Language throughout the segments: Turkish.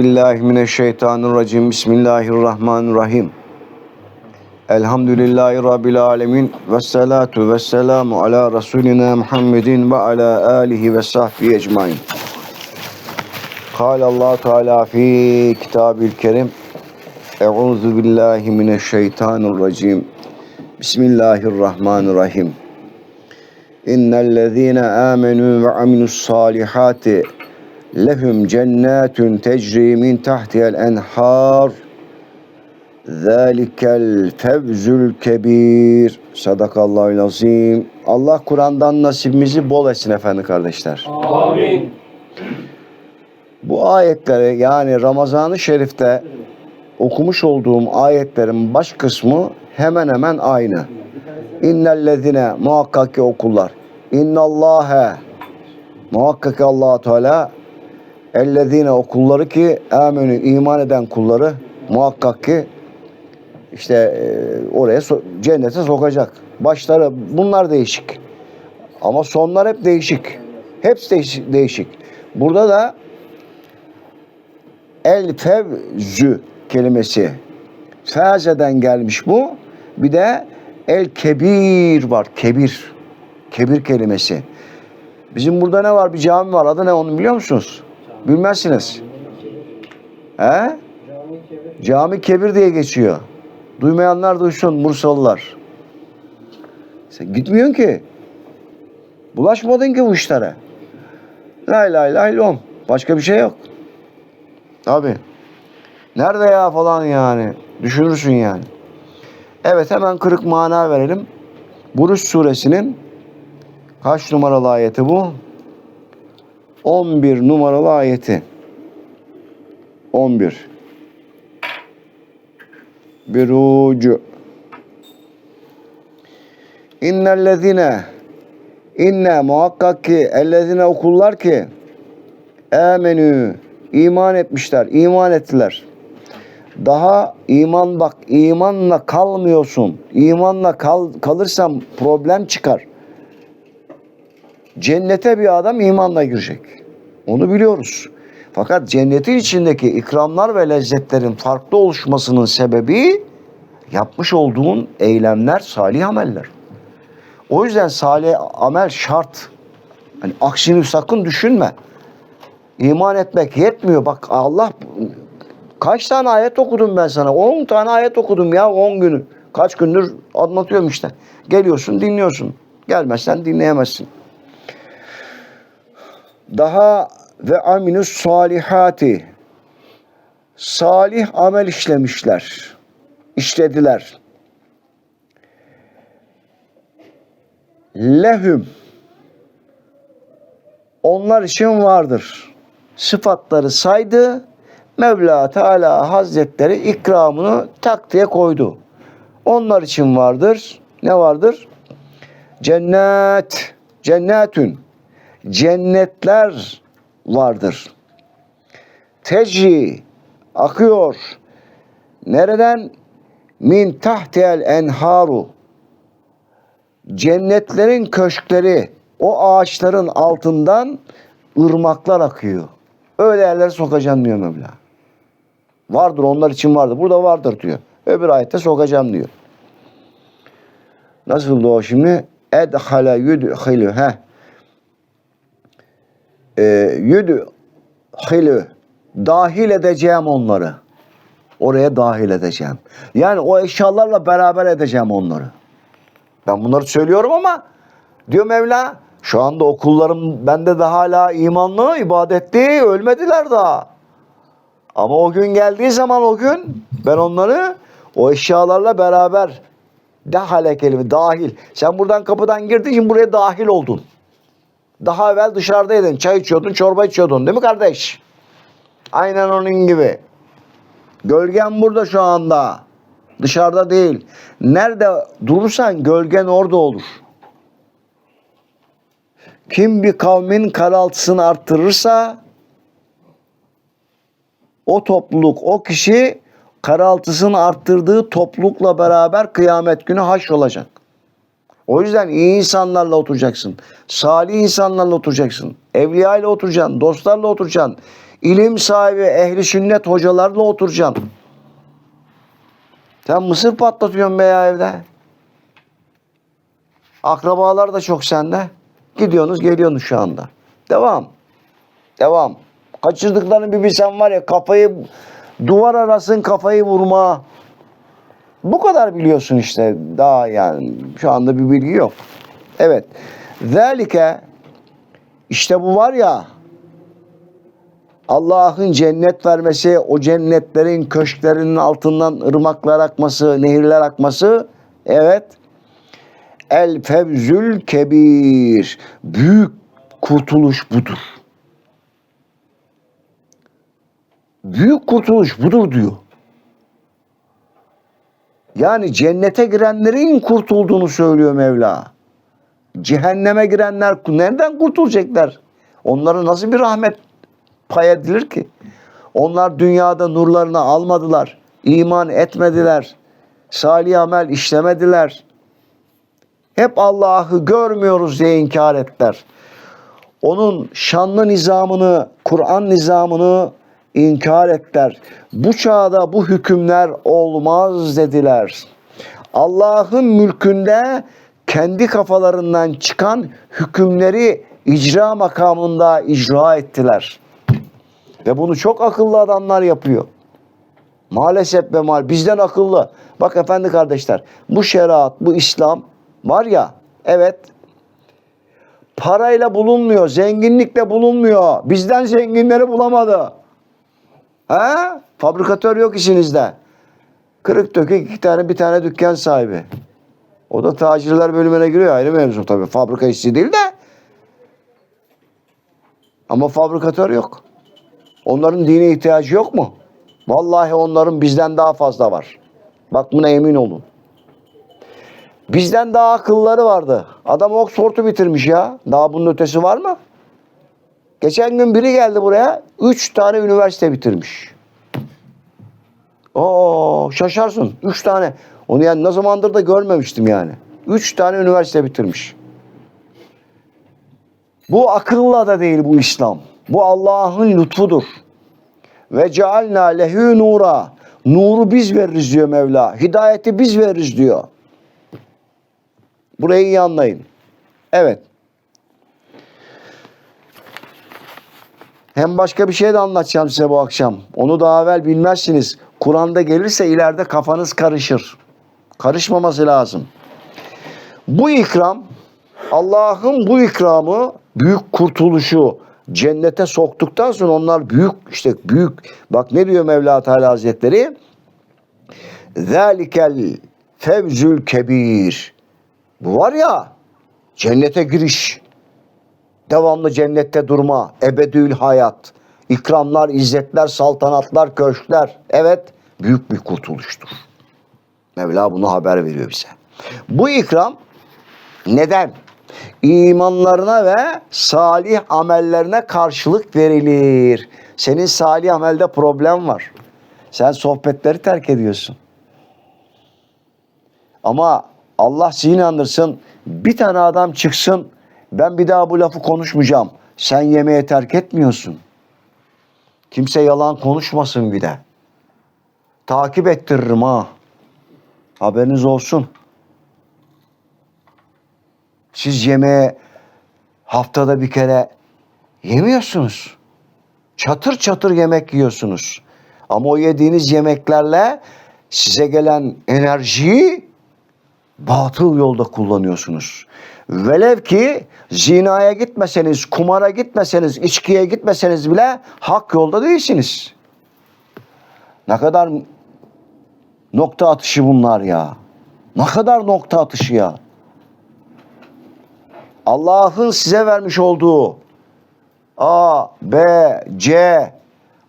Billahi mineşşeytanirracim. Bismillahirrahmanirrahim. Elhamdülillahi rabbil alamin ve salatu ve selamu ala rasulina Muhammedin ve ala alihi ve sahbihi ecmaîn. Kâle Allah Teala fi kitabil kerim. Euzu billahi mineşşeytanirracim. Bismillahirrahmanirrahim. İnnellezîne âmenû ve amilussâlihâti lehum cennetun tecri min tahtiha'l enhar Zalikel fevzül kebir. Sadakallahu azim. Allah Kur'an'dan nasibimizi bol etsin efendi kardeşler. Amin. Bu ayetleri yani Ramazan-ı Şerif'te okumuş olduğum ayetlerin baş kısmı hemen hemen aynı. İnnellezine muhakkak ki okullar. İnnallâhe muhakkak ki allah Teala ellezine okulları ki amenü iman eden kulları muhakkak ki işte e, oraya so- cennete sokacak. Başları bunlar değişik. Ama sonlar hep değişik. Hepsi değişik. değişik. Burada da el fevzü kelimesi fezeden gelmiş bu. Bir de el kebir var. Kebir. Kebir kelimesi. Bizim burada ne var? Bir cami var. Adı ne onu biliyor musunuz? Bilmezsiniz. He? Cami Kebir diye geçiyor. Duymayanlar duysun Bursalılar. Sen gitmiyorsun ki. Bulaşmadın ki bu işlere. Lay lay lay lom. Başka bir şey yok. Abi. Nerede ya falan yani. Düşünürsün yani. Evet hemen kırık mana verelim. Buruş suresinin kaç numaralı ayeti bu? 11 numaralı ayeti. 11. Birucu. İnnellezine inne muhakkak ki ellezine okullar ki amenü iman etmişler, iman ettiler. Daha iman bak imanla kalmıyorsun. İmanla kal, kalırsan problem çıkar. Cennete bir adam imanla girecek. Onu biliyoruz. Fakat cennetin içindeki ikramlar ve lezzetlerin farklı oluşmasının sebebi yapmış olduğun eylemler, salih ameller. O yüzden salih amel şart. Hani aksini sakın düşünme. İman etmek yetmiyor. Bak Allah kaç tane ayet okudum ben sana? 10 tane ayet okudum ya 10 günü. Kaç gündür anlatıyorum işte. Geliyorsun dinliyorsun. Gelmezsen dinleyemezsin. Daha ve aminus salihati salih amel işlemişler. işlediler. Lehüm onlar için vardır. Sıfatları saydı. Mevla Teala Hazretleri ikramını tak koydu. Onlar için vardır. Ne vardır? Cennet, cennetün, cennetler vardır. Tecri, akıyor. Nereden? Min tahtel enharu. Cennetlerin köşkleri, o ağaçların altından ırmaklar akıyor. Öyle yerlere sokacaksın diyor Mevla. Vardır onlar için vardır. Burada vardır diyor. Öbür ayette sokacağım diyor. Nasıl o şimdi? Edhala yudhilu. Heh. Ee, yudhilu. Dahil edeceğim onları. Oraya dahil edeceğim. Yani o eşyalarla beraber edeceğim onları. Ben bunları söylüyorum ama diyor Mevla şu anda okullarım bende de hala imanlı, ibadetli, ölmediler daha. Ama o gün geldiği zaman o gün ben onları o eşyalarla beraber dahale kelime dahil. Sen buradan kapıdan girdin şimdi buraya dahil oldun. Daha evvel dışarıdaydın. Çay içiyordun, çorba içiyordun değil mi kardeş? Aynen onun gibi. Gölgen burada şu anda. Dışarıda değil. Nerede durursan gölgen orada olur. Kim bir kavmin karaltısını arttırırsa o topluluk, o kişi karaltısını arttırdığı toplulukla beraber kıyamet günü haş olacak. O yüzden iyi insanlarla oturacaksın. Salih insanlarla oturacaksın. Evliya ile oturacaksın. Dostlarla oturacaksın. ilim sahibi, ehli sünnet hocalarla oturacaksın. Sen mısır patlatıyorsun be evde. Akrabalar da çok sende. Gidiyorsunuz geliyorsunuz şu anda. Devam. Devam. Kaçırdıklarını bir bilsen var ya kafayı duvar arasın kafayı vurma. Bu kadar biliyorsun işte. Daha yani şu anda bir bilgi yok. Evet. Zalike işte bu var ya Allah'ın cennet vermesi, o cennetlerin köşklerinin altından ırmaklar akması, nehirler akması evet. El fevzül kebir. Büyük kurtuluş budur. Büyük kurtuluş budur diyor. Yani cennete girenlerin kurtulduğunu söylüyor Mevla. Cehenneme girenler nereden kurtulacaklar? Onlara nasıl bir rahmet pay edilir ki? Onlar dünyada nurlarını almadılar. iman etmediler. Salih amel işlemediler. Hep Allah'ı görmüyoruz diye inkar ettiler. Onun şanlı nizamını, Kur'an nizamını inkar ettiler. Bu çağda bu hükümler olmaz dediler. Allah'ın mülkünde kendi kafalarından çıkan hükümleri icra makamında icra ettiler. Ve bunu çok akıllı adamlar yapıyor. Maalesef ve mal bizden akıllı. Bak efendi kardeşler bu şeriat, bu İslam var ya evet parayla bulunmuyor, zenginlikle bulunmuyor. Bizden zenginleri bulamadı. Ha? Fabrikatör yok işinizde. Kırık dökük iki tane bir tane dükkan sahibi. O da tacirler bölümüne giriyor ayrı mevzu tabii. Fabrika işçi değil de. Ama fabrikatör yok. Onların dine ihtiyacı yok mu? Vallahi onların bizden daha fazla var. Bak buna emin olun. Bizden daha akılları vardı. Adam Oxford'u bitirmiş ya. Daha bunun ötesi var mı? Geçen gün biri geldi buraya. Üç tane üniversite bitirmiş. Oo şaşarsın. Üç tane. Onu yani ne zamandır da görmemiştim yani. Üç tane üniversite bitirmiş. Bu akılla da değil bu İslam. Bu Allah'ın lütfudur. Ve cealna lehü nura. Nuru biz veririz diyor Mevla. Hidayeti biz veririz diyor. Burayı iyi anlayın. Evet. Hem başka bir şey de anlatacağım size bu akşam. Onu daha evvel bilmezsiniz. Kur'an'da gelirse ileride kafanız karışır. Karışmaması lazım. Bu ikram Allah'ın bu ikramı büyük kurtuluşu cennete soktuktan sonra onlar büyük işte büyük bak ne diyor Mevla Teala Hazretleri Zalikel fevzül kebir bu var ya cennete giriş devamlı cennette durma ebedül hayat ikramlar izzetler saltanatlar köşkler evet büyük bir kurtuluştur Mevla bunu haber veriyor bize bu ikram neden? İmanlarına ve salih amellerine karşılık verilir. Senin salih amelde problem var. Sen sohbetleri terk ediyorsun. Ama Allah zihin inandırsın. Bir tane adam çıksın. Ben bir daha bu lafı konuşmayacağım. Sen yemeğe terk etmiyorsun. Kimse yalan konuşmasın bir de. Takip ettiririm ha. Haberiniz olsun. Siz yemeğe haftada bir kere yemiyorsunuz. Çatır çatır yemek yiyorsunuz. Ama o yediğiniz yemeklerle size gelen enerjiyi batıl yolda kullanıyorsunuz. Velev ki zinaya gitmeseniz, kumara gitmeseniz, içkiye gitmeseniz bile hak yolda değilsiniz. Ne kadar nokta atışı bunlar ya. Ne kadar nokta atışı ya. Allah'ın size vermiş olduğu A, B, C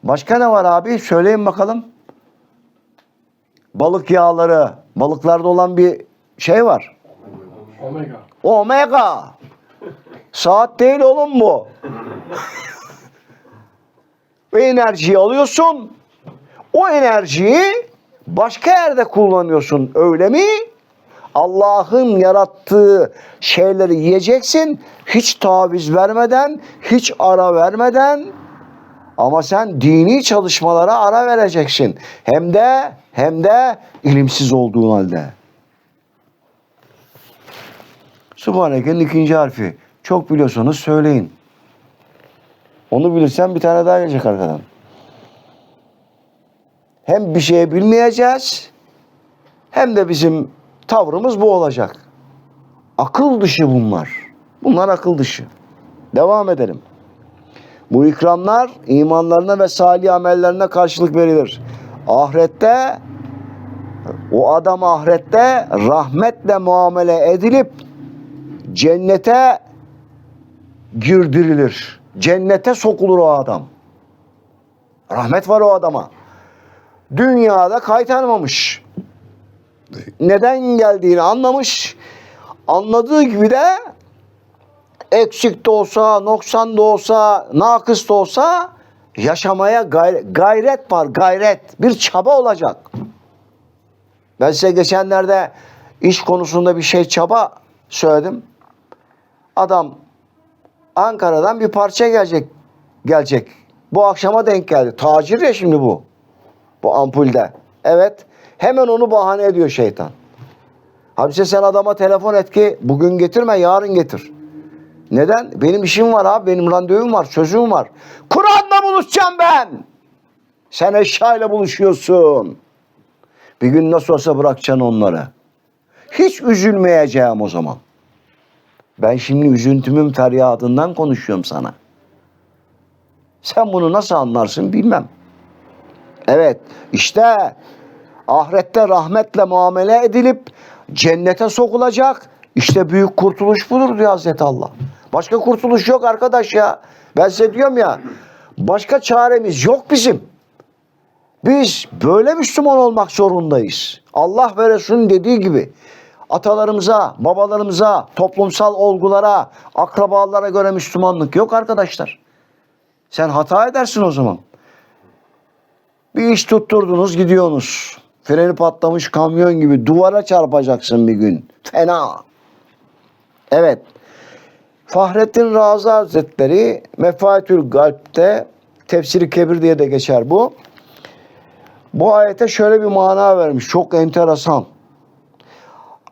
başka ne var abi? Söyleyin bakalım. Balık yağları, balıklarda olan bir şey var. Omega. Omega. Saat değil oğlum bu. Ve enerjiyi alıyorsun. O enerjiyi başka yerde kullanıyorsun. Öyle mi? Allah'ın yarattığı şeyleri yiyeceksin. Hiç taviz vermeden, hiç ara vermeden Ama sen dini çalışmalara ara vereceksin. Hem de hem de ilimsiz olduğun halde. Subhaneke'nin ikinci harfi. Çok biliyorsanız söyleyin. Onu bilirsen bir tane daha gelecek arkadan. Hem bir şeye bilmeyeceğiz hem de bizim tavrımız bu olacak. Akıl dışı bunlar. Bunlar akıl dışı. Devam edelim. Bu ikramlar imanlarına ve salih amellerine karşılık verilir. Ahirette o adam ahirette rahmetle muamele edilip cennete girdirilir. Cennete sokulur o adam. Rahmet var o adama. Dünyada kaytarmamış. Neden geldiğini anlamış. Anladığı gibi de eksik de olsa, noksan da olsa, nakıs da olsa yaşamaya gayret, gayret var, gayret. Bir çaba olacak. Ben size geçenlerde iş konusunda bir şey çaba söyledim. Adam Ankara'dan bir parça gelecek. Gelecek. Bu akşama denk geldi. Tacir ya şimdi bu. Bu ampulde. Evet. Hemen onu bahane ediyor şeytan. Halbuki sen adama telefon et ki bugün getirme yarın getir. Neden? Benim işim var abi. Benim randevum var. Sözüm var. Kur'an'la buluşacağım ben. Sen eşyayla buluşuyorsun. Bir gün nasıl olsa bırakacaksın onları. Hiç üzülmeyeceğim o zaman. Ben şimdi üzüntümün feryadından konuşuyorum sana. Sen bunu nasıl anlarsın bilmem. Evet işte ahirette rahmetle muamele edilip cennete sokulacak. İşte büyük kurtuluş budur diyor Hazreti Allah. Başka kurtuluş yok arkadaş ya. Ben size diyorum ya başka çaremiz yok bizim. Biz böyle Müslüman olmak zorundayız. Allah ve Resulünün dediği gibi atalarımıza, babalarımıza, toplumsal olgulara, akrabalara göre Müslümanlık yok arkadaşlar. Sen hata edersin o zaman. Bir iş tutturdunuz gidiyorsunuz. Freni patlamış kamyon gibi duvara çarpacaksın bir gün. Fena. Evet. Fahrettin Razi Hazretleri Mefaetül Galp'te Tefsiri Kebir diye de geçer bu. Bu ayete şöyle bir mana vermiş. Çok enteresan.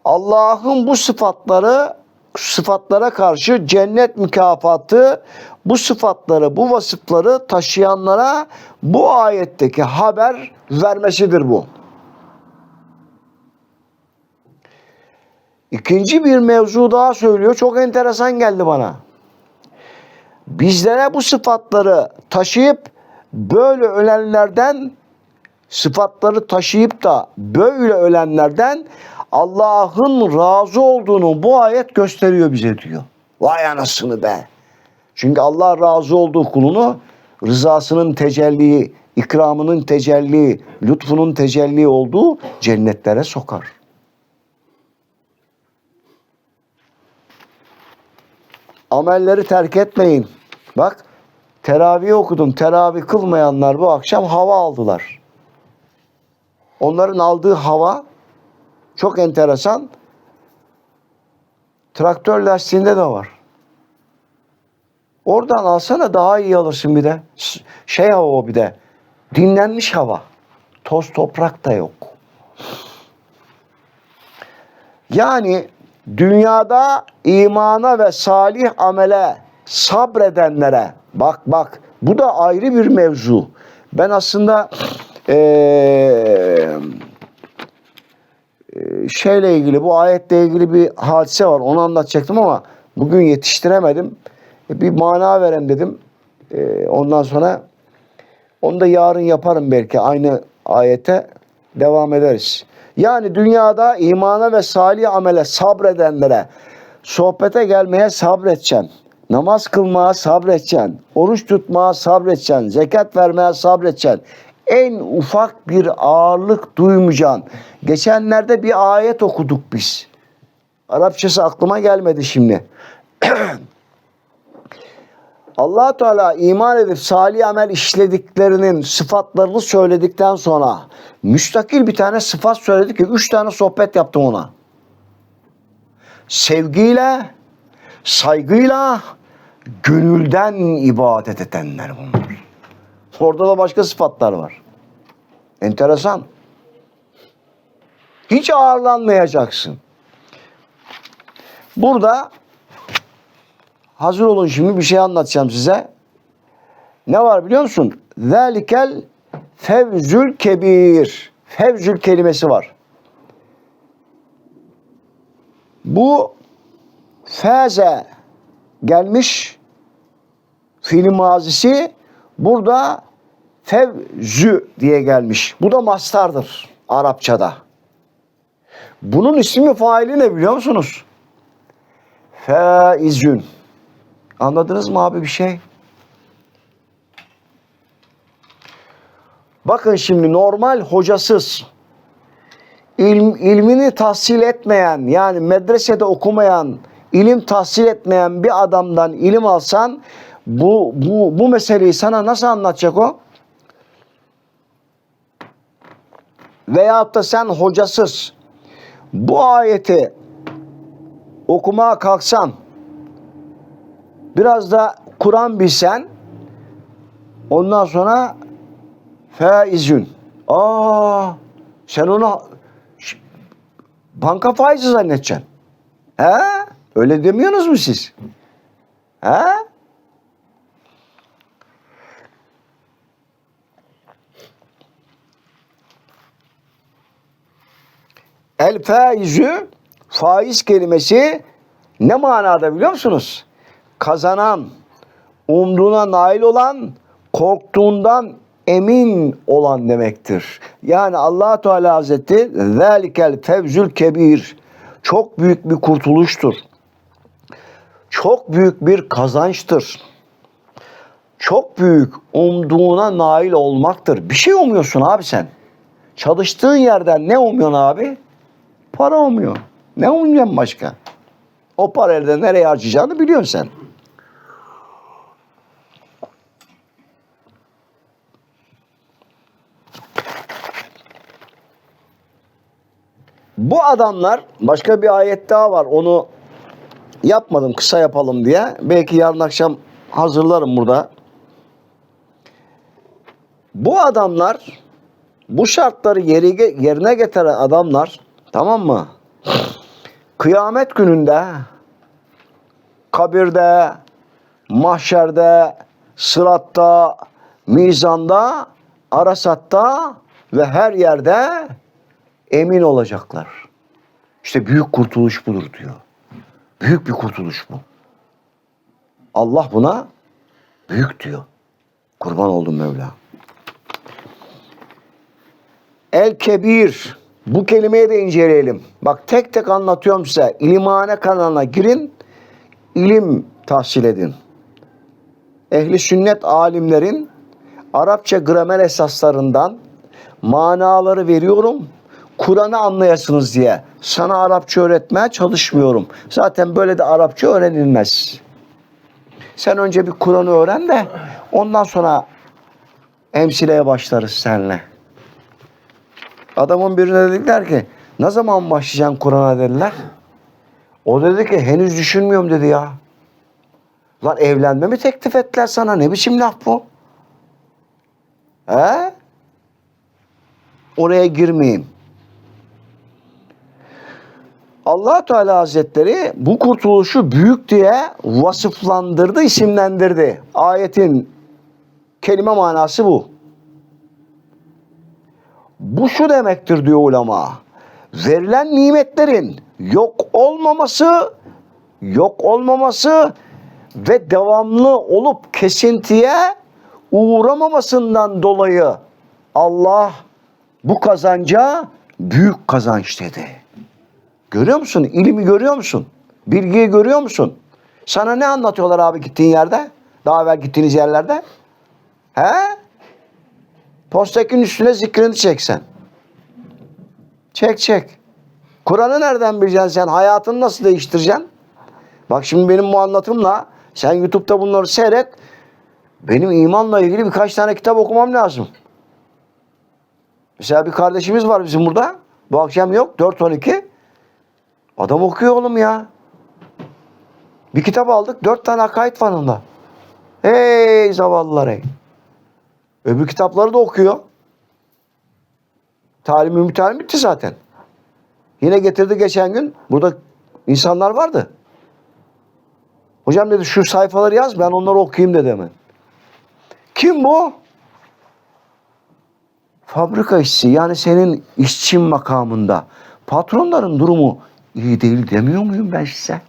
Allah'ın bu sıfatları sıfatlara karşı cennet mükafatı bu sıfatları, bu vasıfları taşıyanlara bu ayetteki haber vermesidir bu. İkinci bir mevzu daha söylüyor. Çok enteresan geldi bana. Bizlere bu sıfatları taşıyıp böyle ölenlerden sıfatları taşıyıp da böyle ölenlerden Allah'ın razı olduğunu bu ayet gösteriyor bize diyor. Vay anasını be. Çünkü Allah razı olduğu kulunu rızasının tecelli, ikramının tecelli, lütfunun tecelli olduğu cennetlere sokar. Amelleri terk etmeyin. Bak teravih okudum. Teravih kılmayanlar bu akşam hava aldılar. Onların aldığı hava çok enteresan. Traktör lastiğinde de var. Oradan alsana daha iyi alırsın bir de. Şey hava o bir de. Dinlenmiş hava. Toz toprak da yok. Yani dünyada imana ve salih amele sabredenlere bak bak bu da ayrı bir mevzu. Ben aslında eee şeyle ilgili bu ayetle ilgili bir hadise var. Onu anlatacaktım ama bugün yetiştiremedim. E, Bir mana veren dedim. E, Ondan sonra onu da yarın yaparım belki aynı ayete devam ederiz. Yani dünyada imana ve salih amele sabredenlere sohbete gelmeye sabredeceksin. Namaz kılmaya sabredeceksin. Oruç tutmaya sabredeceksin. Zekat vermeye sabredeceksin. En ufak bir ağırlık duymayacaksın. Geçenlerde bir ayet okuduk biz. Arapçası aklıma gelmedi şimdi. allah Teala iman edip salih amel işlediklerinin sıfatlarını söyledikten sonra müstakil bir tane sıfat söyledi ki üç tane sohbet yaptım ona. Sevgiyle, saygıyla, gönülden ibadet edenler bunlar. Orada da başka sıfatlar var. Enteresan. Hiç ağırlanmayacaksın. Burada hazır olun şimdi bir şey anlatacağım size. Ne var biliyor musun? Zelikel fevzül kebir. Fevzül kelimesi var. Bu feze gelmiş fiili mazisi burada fevzü diye gelmiş. Bu da mastardır Arapçada. Bunun ismi faili ne biliyor musunuz? Faizün. Anladınız mı abi bir şey? Bakın şimdi normal hocasız, ilm, ilmini tahsil etmeyen yani medresede okumayan, ilim tahsil etmeyen bir adamdan ilim alsan bu, bu, bu meseleyi sana nasıl anlatacak o? Veyahut da sen hocasız bu ayeti okumaya kalksan biraz da Kur'an bilsen ondan sonra faizün. Aa, sen onu banka faizi zannedeceksin. He? Öyle demiyorsunuz mu siz? He? El faizü faiz kelimesi ne manada biliyor musunuz? Kazanan, umduğuna nail olan, korktuğundan emin olan demektir. Yani allah Teala Hazreti zelikel fevzül kebir çok büyük bir kurtuluştur. Çok büyük bir kazançtır. Çok büyük umduğuna nail olmaktır. Bir şey umuyorsun abi sen. Çalıştığın yerden ne umuyorsun abi? Para umuyor. Ne umuyacaksın başka? O parayı da nereye harcayacağını biliyorsun sen. Bu adamlar başka bir ayet daha var. Onu yapmadım kısa yapalım diye. Belki yarın akşam hazırlarım burada. Bu adamlar bu şartları yeri, yerine getiren adamlar tamam mı? Kıyamet gününde kabirde, mahşerde, sıratta, mizanda, arasatta ve her yerde emin olacaklar. İşte büyük kurtuluş budur diyor. Büyük bir kurtuluş bu. Allah buna büyük diyor. Kurban oldum Mevla. El kebir. Bu kelimeyi de inceleyelim. Bak tek tek anlatıyorum size. İlimhane kanalına girin. ilim tahsil edin. Ehli sünnet alimlerin Arapça gramer esaslarından manaları veriyorum. Kur'an'ı anlayasınız diye. Sana Arapça öğretmeye çalışmıyorum. Zaten böyle de Arapça öğrenilmez. Sen önce bir Kur'an'ı öğren de ondan sonra emsileye başlarız seninle. Adamın birine dediler ki ne zaman başlayacaksın Kur'an'a dediler. O dedi ki henüz düşünmüyorum dedi ya. Lan evlenme mi teklif ettiler sana? Ne biçim laf bu? He? Oraya girmeyeyim. allah Teala Hazretleri bu kurtuluşu büyük diye vasıflandırdı, isimlendirdi. Ayetin kelime manası bu. Bu şu demektir diyor ulema. Verilen nimetlerin yok olmaması, yok olmaması ve devamlı olup kesintiye uğramamasından dolayı Allah bu kazanca büyük kazanç dedi. Görüyor musun? İlmi görüyor musun? Bilgiyi görüyor musun? Sana ne anlatıyorlar abi gittiğin yerde? Daha evvel gittiğiniz yerlerde? He? Postekin üstüne zikrini çeksen. Çek çek. Kur'an'ı nereden bileceksin sen? Hayatını nasıl değiştireceksin? Bak şimdi benim bu anlatımla sen YouTube'da bunları seyret. Benim imanla ilgili birkaç tane kitap okumam lazım. Mesela bir kardeşimiz var bizim burada. Bu akşam yok. 4-12. Adam okuyor oğlum ya. Bir kitap aldık. Dört tane akaid var onda. Hey zavallılar hey. Öbür kitapları da okuyor. Talim-i mütalim bitti zaten. Yine getirdi geçen gün. Burada insanlar vardı. Hocam dedi şu sayfaları yaz ben onları okuyayım dedi hemen. Kim bu? Fabrika işçisi yani senin işçin makamında. Patronların durumu iyi değil demiyor muyum ben size?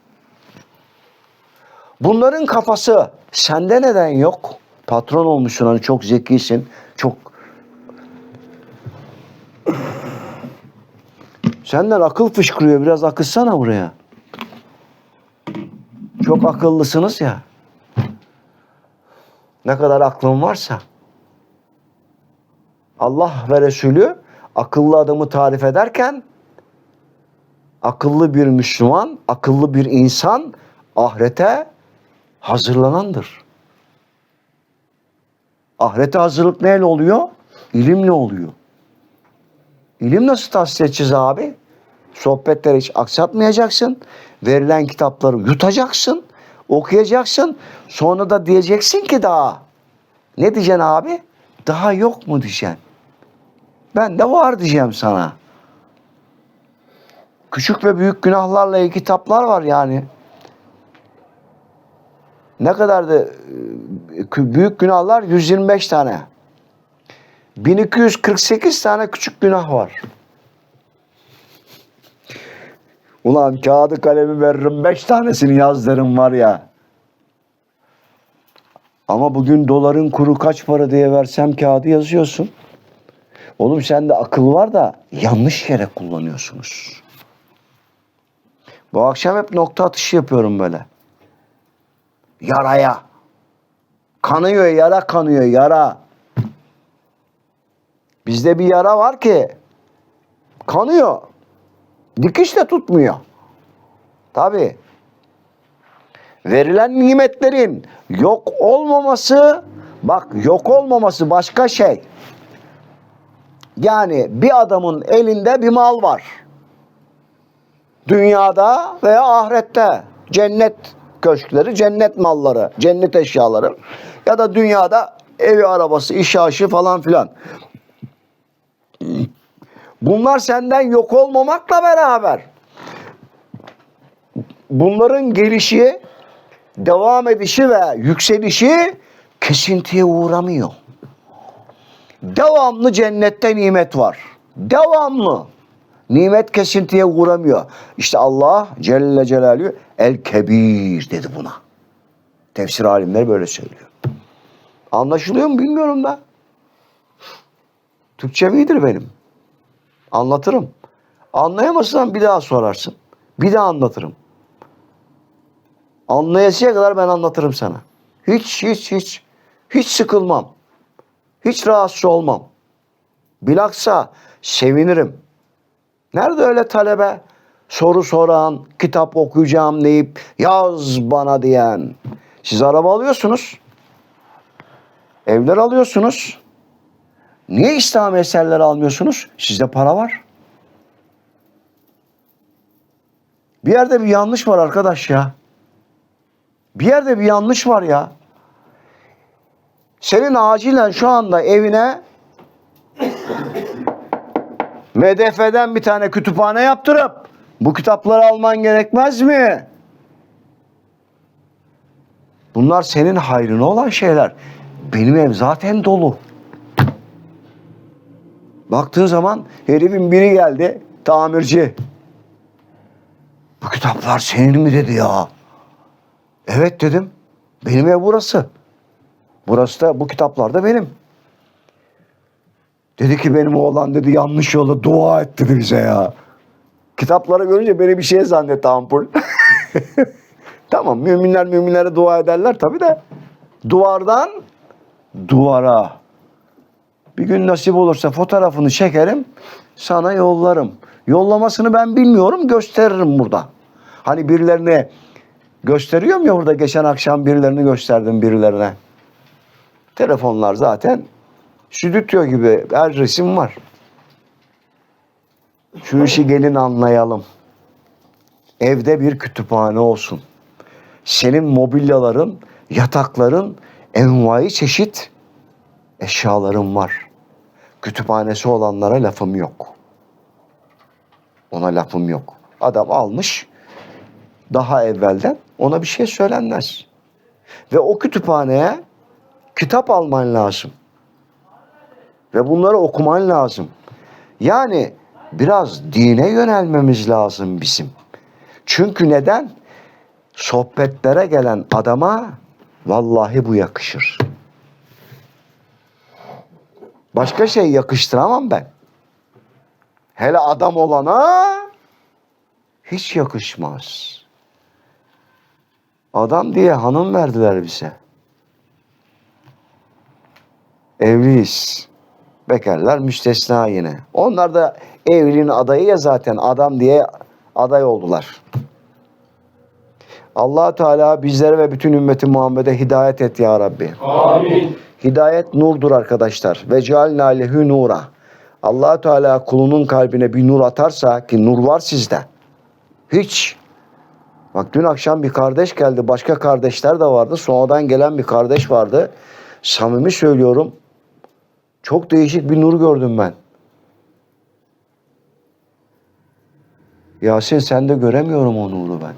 Bunların kafası sende neden yok? Patron olmuşsun hani çok zekisin, çok Senden akıl fışkırıyor. Biraz akılsana buraya. Çok akıllısınız ya. Ne kadar aklın varsa. Allah ve Resulü akıllı adamı tarif ederken akıllı bir Müslüman, akıllı bir insan ahirete hazırlanandır. Ahirete hazırlık neyle oluyor? İlimle oluyor. İlim nasıl tahsil edeceğiz abi? Sohbetleri hiç aksatmayacaksın. Verilen kitapları yutacaksın. Okuyacaksın. Sonra da diyeceksin ki daha. Ne diyeceksin abi? Daha yok mu diyeceksin. Ben de var diyeceğim sana. Küçük ve büyük günahlarla ilgili kitaplar var yani. Ne kadar da e, büyük günahlar 125 tane. 1248 tane küçük günah var. Ulan kağıdı kalemi veririm 5 tanesini yazdırım var ya. Ama bugün doların kuru kaç para diye versem kağıdı yazıyorsun. Oğlum sende akıl var da yanlış yere kullanıyorsunuz. Bu akşam hep nokta atışı yapıyorum böyle. Yaraya. Kanıyor yara kanıyor yara. Bizde bir yara var ki kanıyor. Dikiş de tutmuyor. Tabi. Verilen nimetlerin yok olmaması bak yok olmaması başka şey. Yani bir adamın elinde bir mal var. Dünyada veya ahirette cennet köşkleri, cennet malları, cennet eşyaları ya da dünyada evi, arabası, iş aşı falan filan. Bunlar senden yok olmamakla beraber bunların gelişi, devam edişi ve yükselişi kesintiye uğramıyor. Devamlı cennette nimet var. Devamlı. Nimet kesintiye uğramıyor. İşte Allah Celle Celaluhu El Kebir dedi buna. Tefsir alimleri böyle söylüyor. Anlaşılıyor mu bilmiyorum da. Türkçem iyidir benim. Anlatırım. Anlayamazsan bir daha sorarsın. Bir daha anlatırım. Anlayasıya kadar ben anlatırım sana. Hiç hiç hiç hiç sıkılmam. Hiç rahatsız olmam. Bilaksa sevinirim. Nerede öyle talebe soru soran, kitap okuyacağım deyip yaz bana diyen. Siz araba alıyorsunuz. Evler alıyorsunuz. Niye İslam eserleri almıyorsunuz? Sizde para var. Bir yerde bir yanlış var arkadaş ya. Bir yerde bir yanlış var ya. Senin acilen şu anda evine MDF'den bir tane kütüphane yaptırıp bu kitapları alman gerekmez mi? Bunlar senin hayrına olan şeyler. Benim ev zaten dolu. Baktığın zaman herifin biri geldi tamirci. Bu kitaplar senin mi dedi ya. Evet dedim. Benim ev burası. Burası da bu kitaplar da benim. Dedi ki benim oğlan dedi yanlış yolda dua et dedi bize ya. Kitapları görünce beni bir şey zannetti ampul. tamam müminler müminlere dua ederler tabi de. Duvardan duvara. Bir gün nasip olursa fotoğrafını çekerim, sana yollarım. Yollamasını ben bilmiyorum, gösteririm burada. Hani birilerine gösteriyorum ya orada geçen akşam birilerini gösterdim birilerine. Telefonlar zaten stüdyo gibi her resim var. Şu işi gelin anlayalım. Evde bir kütüphane olsun. Senin mobilyaların, yatakların envai çeşit eşyalarım var. Kütüphanesi olanlara lafım yok. Ona lafım yok. Adam almış daha evvelden ona bir şey söylenmez. Ve o kütüphaneye kitap alman lazım. Ve bunları okuman lazım. Yani biraz dine yönelmemiz lazım bizim. Çünkü neden? Sohbetlere gelen adama vallahi bu yakışır. Başka şey yakıştıramam ben. Hele adam olana hiç yakışmaz. Adam diye hanım verdiler bize. Evliyiz. Bekarlar müstesna yine. Onlar da evliliğin adayı ya zaten adam diye aday oldular. allah Teala bizlere ve bütün ümmeti Muhammed'e hidayet et ya Rabbi. Amin. Hidayet nurdur arkadaşlar. Ve cealna lehu nura. allah Teala kulunun kalbine bir nur atarsa ki nur var sizde. Hiç. Bak dün akşam bir kardeş geldi. Başka kardeşler de vardı. Sonradan gelen bir kardeş vardı. Samimi söylüyorum. Çok değişik bir nur gördüm ben. Yasin sen de göremiyorum o nuru ben.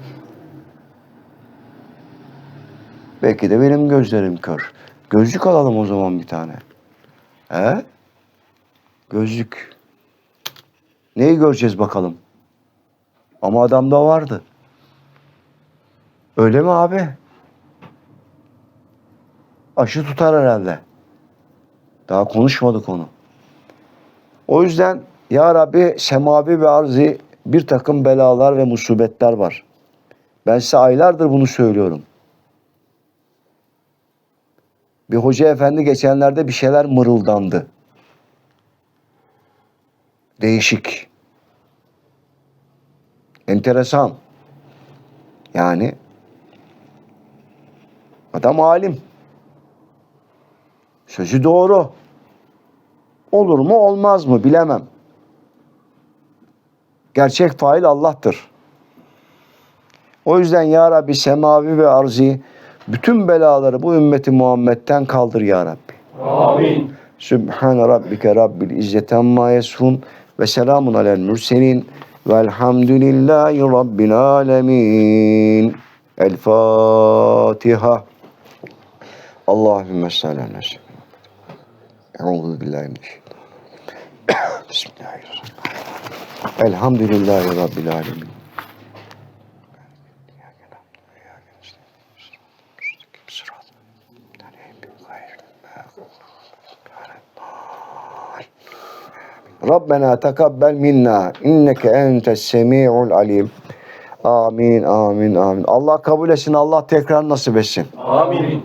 Belki de benim gözlerim kör. Gözlük alalım o zaman bir tane. He? Gözlük. Neyi göreceğiz bakalım? Ama adamda vardı. Öyle mi abi? Aşı tutar herhalde. Daha konuşmadık onu. O yüzden ya Rabbi semavi ve arzi bir takım belalar ve musibetler var. Ben size aylardır bunu söylüyorum. Bir hoca efendi geçenlerde bir şeyler mırıldandı. Değişik. Enteresan. Yani adam alim. Sözü doğru. Olur mu olmaz mı bilemem. Gerçek fail Allah'tır. O yüzden ya Rabbi semavi ve arzi bütün belaları bu ümmeti Muhammed'den kaldır ya Rabbi. Amin. Sübhane rabbike rabbil izzeti amma yasfun ve selamun alel mürselin velhamdülillahi rabbil alemin. El Fatiha. Allahümme seyyidina Muhammed. Euzu billahi mineşşeytanirracim. Bismillahirrahmanirrahim. Elhamdülillahi rabbil alemin. Rabbena tekabbel minna inneke entes semi'ul alim. Amin, amin, amin. Allah kabul etsin, Allah tekrar nasip etsin. Amin.